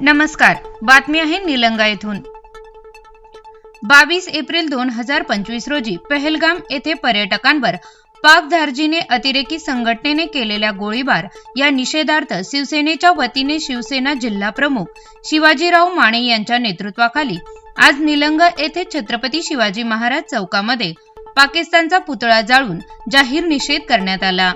नमस्कार. बातमी आहे निलंगा येथून. बावीस एप्रिल दोन हजार पंचवीस रोजी पहलगाम येथे पर्यटकांवर पाक धार्जीने अतिरेकी संघटनेने केलेल्या गोळीबार या निषेधार्थ शिवसेनेच्या वतीने शिवसेना जिल्हा प्रमुख शिवाजीराव माने यांच्या नेतृत्वाखाली आज निलंग येथे छत्रपती शिवाजी महाराज चौकामध्ये पाकिस्तानचा पुतळा जाळून जाहीर निषेध करण्यात आला.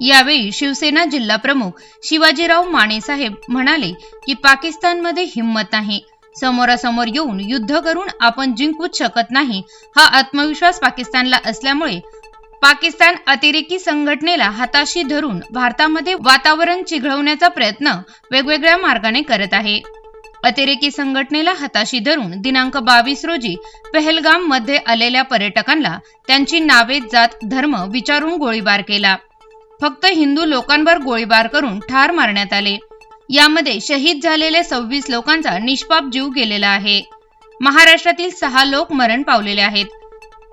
यावेळी शिवसेना जिल्हा प्रमुख शिवाजीराव माने साहेब म्हणाले की पाकिस्तानमध्ये हिंमत नाही. समोरासमोर येऊन युद्ध करून आपण जिंकूच शकत नाही हा आत्मविश्वास पाकिस्तानला असल्यामुळे पाकिस्तान अतिरेकी संघटनेला हाताशी धरून भारतामध्ये वातावरण चिघळवण्याचा प्रयत्न वेगवेगळ्या मार्गाने करत आहे. अतिरेकी संघटनेला हाताशी धरून दिनांक बावीस रोजी पहलगाममध्ये आलेल्या पर्यटकांना त्यांची नावे जात धर्म विचारून गोळीबार केला. फक्त हिंदू लोकांवर गोळीबार करून ठार मारण्यात आले. यामध्ये शहीद झालेल्या सव्वीस लोकांचा निष्पाप जीव गेलेला आहे. महाराष्ट्रातील सहा लोक मरण पावलेले आहेत.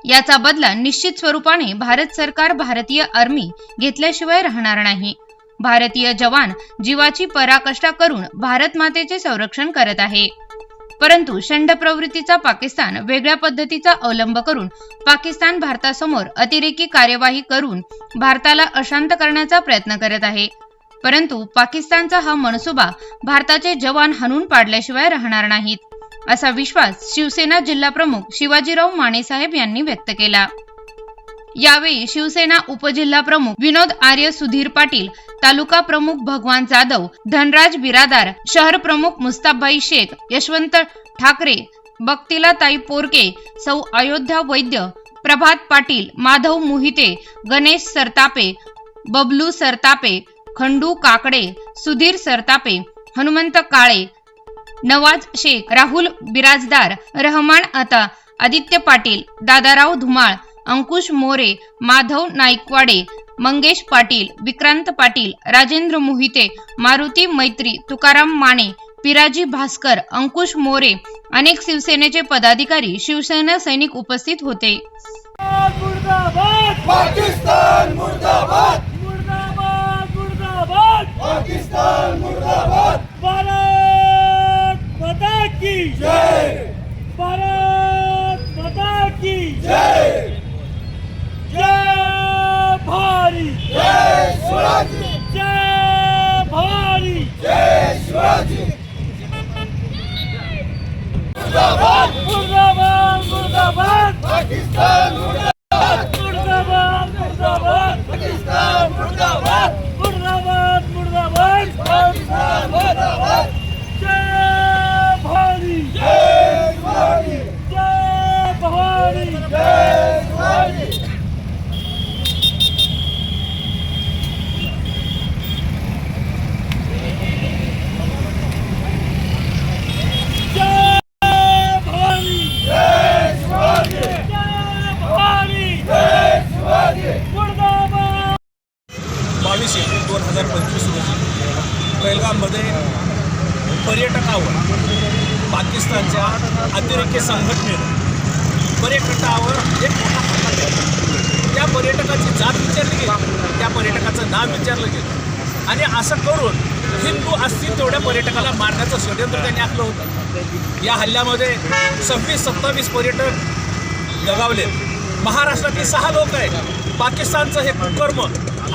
याचा बदला निश्चित स्वरूपाने भारत सरकार भारतीय आर्मी घेतल्याशिवाय राहणार नाही. भारतीय जवान जीवाची पराकष्टा करून भारत मातेचे संरक्षण करत आहे. परंतु षंड प्रवृत्तीचा पाकिस्तान वेगळ्या पद्धतीचा अवलंब करून पाकिस्तान भारतासमोर अतिरेकी कार्यवाही करून भारताला अशांत करण्याचा प्रयत्न करत आहे. परंतु पाकिस्तानचा हा मनसुबा भारताचे जवान हाणून पाडल्याशिवाय राहणार नाहीत असा विश्वास शिवसेना जिल्हा प्रमुख शिवाजीराव माणेसाहेब यांनी व्यक्त केला. यावेळी शिवसेना उपजिल्हा प्रमुख विनोद आर्य सुधीर पाटील तालुका प्रमुख भगवान जाधव धनराज बिरादार शहर प्रमुख मुस्ताफबाई शेख यशवंत ठाकरे बक्तिला ताई पोरके सौ अयोध्या वैद्य प्रभात पाटील माधव मोहिते गणेश सरतापे बबलू सरतापे खंडू काकडे सुधीर सरतापे हनुमंत काळे नवाज शेख राहुल बिराजदार रहमान आता आदित्य पाटील दादाराव धुमाळ अंकुश मोरे माधव नाईकवाडे मंगेश पाटील विक्रांत पाटील राजेंद्र मोहिते मारुती मैत्री तुकाराम माने पिराजी भास्कर अंकुश मोरे अनेक शिवसेनेचे पदाधिकारी शिवसेना सैनिक उपस्थित होते. शिवाजी जय भारी जय शिवाजी मुर्दाबाद मुर्दाबाद मुर्दाबाद पाकिस्तान मुर्दाबाद मुर्दाबाद मुर्दाबाद पाकिस्तान मुर्दाबाद मुर्दाबाद मुर्दाबाद पाकिस्तान मुर्दाबाद जय भारी जय शिवाजी जय भारी जय शिवाजी जय भारी जय शिवाजी जय भारी जय शिवाजी मुर्दाबाद बावीस एप्रिल दोन हजार पंचवीस रोजी बेलगाममध्ये पर्यटकावर पाकिस्तानच्या अतिरेकी संघटनेनं पर्यटकावर एक मोठा हल्ला केला. त्या पर्यटकाची जात विचारली गेली. त्या पर्यटकाचं नाव विचारलं गेलं. आणि असं करून हिंदू असतील तेवढ्या पर्यटकाला मारण्याचं षडयंत्र त्यांनी आखलं होतं. या हल्ल्यामध्ये सव्वीस सत्तावीस पर्यटक दगावले महाराष्ट्रातील सहा लोक आहेत. पाकिस्तानचं हे कुकर्म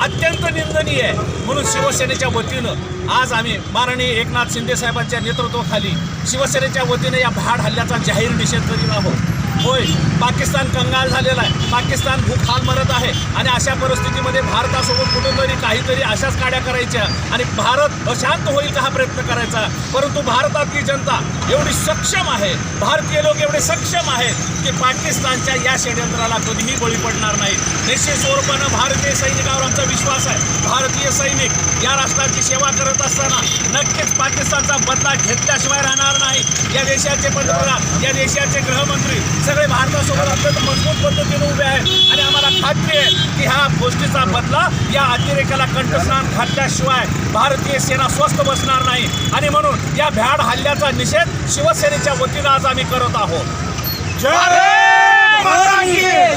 अत्यंत निंदनीय आहे. म्हणून शिवसेनेच्या वतीनं आज आम्ही माननीय एकनाथ शिंदे साहेबांच्या नेतृत्वाखाली शिवसेनेच्या वतीनं या भाड हल्ल्याचा जाहीर निषेध करीत आहोत. होय पाकिस्तान कंगाल झालेला आहे. पाकिस्तान भूखाल हाल मरत आहे. आणि अशा परिस्थितीमध्ये भारतासोबत कुठेतरी काहीतरी अशाच काड्या करायच्या आणि भारत अशांत होईल का हा प्रयत्न करायचा? परंतु भारतातली जनता एवढी सक्षम आहे भारतीय लोक एवढे सक्षम आहेत की पाकिस्तानच्या या षडयंत्राला कधीही बळी पडणार नाही निश्चित स्वरूपानं भारतीय सैनिकावर आमचा विश्वास आहे. भारतीय सैनिक या राष्ट्राची सेवा करत असताना नक्कीच पाकिस्तानचा बदला घेतल्याशिवाय राहणार नाही. या देशाचे पंतप्रधान या देशाचे गृहमंत्री सगळे भारतासोबत अत्यंत मजबूत पद्धतीने उभे आहेत. आणि आम्हाला खात्री आहे की ह्या गोष्टीचा बदला या अतिरेकाला कंठस्नान घातल्याशिवाय भारतीय सेना स्वस्थ बसणार नाही. आणि म्हणून या भ्याड हल्ल्याचा निषेध शिवसेनेच्या वतीनं आज आम्ही करत आहोत.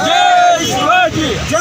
जय शिवाजी!